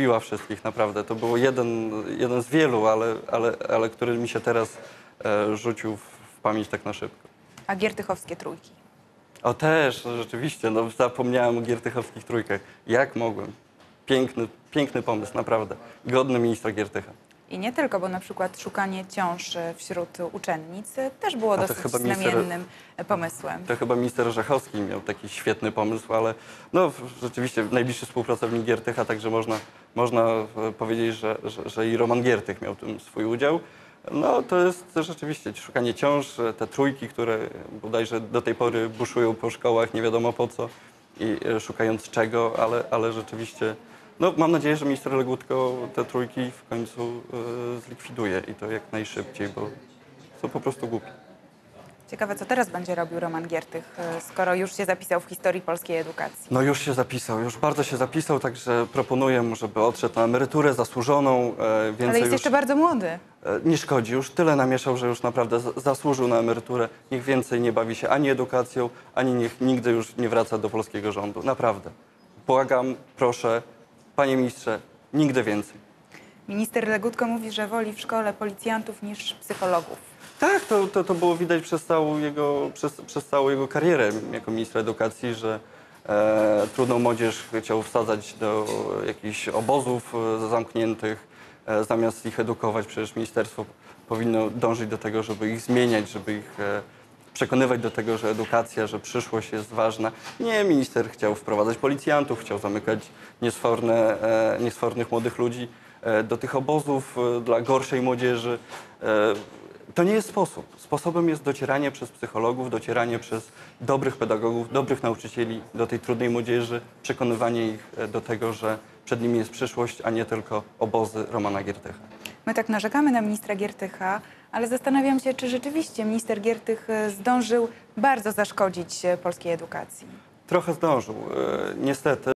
Biła wszystkich, naprawdę. To był jeden, jeden z wielu, ale, ale, ale który mi się teraz e, rzucił w, w pamięć tak na szybko. A giertychowskie trójki. O też, no rzeczywiście, no zapomniałem o Giertychowskich trójkach. Jak mogłem? Piękny, piękny pomysł, naprawdę. Godny ministra Giertycha. I nie tylko, bo na przykład szukanie ciąż wśród uczennic też było dosyć chyba minister- znamiennym e, pomysłem. To chyba minister Orzechowski miał taki świetny pomysł, ale no rzeczywiście najbliższy współpracownik Giertycha, także można, można e, powiedzieć, że, że, że i Roman Giertych miał w tym swój udział. No to jest rzeczywiście szukanie ciąż, te trójki, które bodajże do tej pory buszują po szkołach, nie wiadomo po co i e, szukając czego, ale, ale rzeczywiście no mam nadzieję, że minister Legutko te trójki w końcu e, zlikwiduje i to jak najszybciej, bo są po prostu głupie. Ciekawe, co teraz będzie robił Roman Giertych, e, skoro już się zapisał w historii polskiej edukacji. No już się zapisał, już bardzo się zapisał, także proponuję mu, żeby odszedł na emeryturę zasłużoną. E, więcej Ale jest już jeszcze bardzo młody. nie szkodzi, już tyle namieszał, że już naprawdę zasłużył na emeryturę. Niech więcej nie bawi się ani edukacją, ani niech nigdy już nie wraca do polskiego rządu. Naprawdę. Błagam, proszę, panie ministrze, nigdy więcej. Minister Legutko mówi, że woli w szkole policjantów niż psychologów. Tak, to, to, to było widać przez całą jego, przez, przez całą jego karierę jako ministra edukacji, że e, trudną młodzież chciał wsadzać do jakichś obozów e, zamkniętych, e, zamiast ich edukować. Przecież ministerstwo powinno dążyć do tego, żeby ich zmieniać, żeby ich e, przekonywać do tego, że edukacja, że przyszłość jest ważna. Nie, minister chciał wprowadzać policjantów, chciał zamykać niesforne, e, niesfornych młodych ludzi e, do tych obozów e, dla gorszej młodzieży. To nie jest sposób. Sposobem jest docieranie przez psychologów, docieranie przez dobrych pedagogów, dobrych nauczycieli do tej trudnej młodzieży, przekonywanie ich do tego, że przed nimi jest przyszłość, a nie tylko obozy Romana Giertycha. My tak narzekamy na ministra Giertycha, ale zastanawiam się, czy rzeczywiście minister Giertych e, zdążył bardzo zaszkodzić e, polskiej edukacji. Trochę zdążył, e, niestety.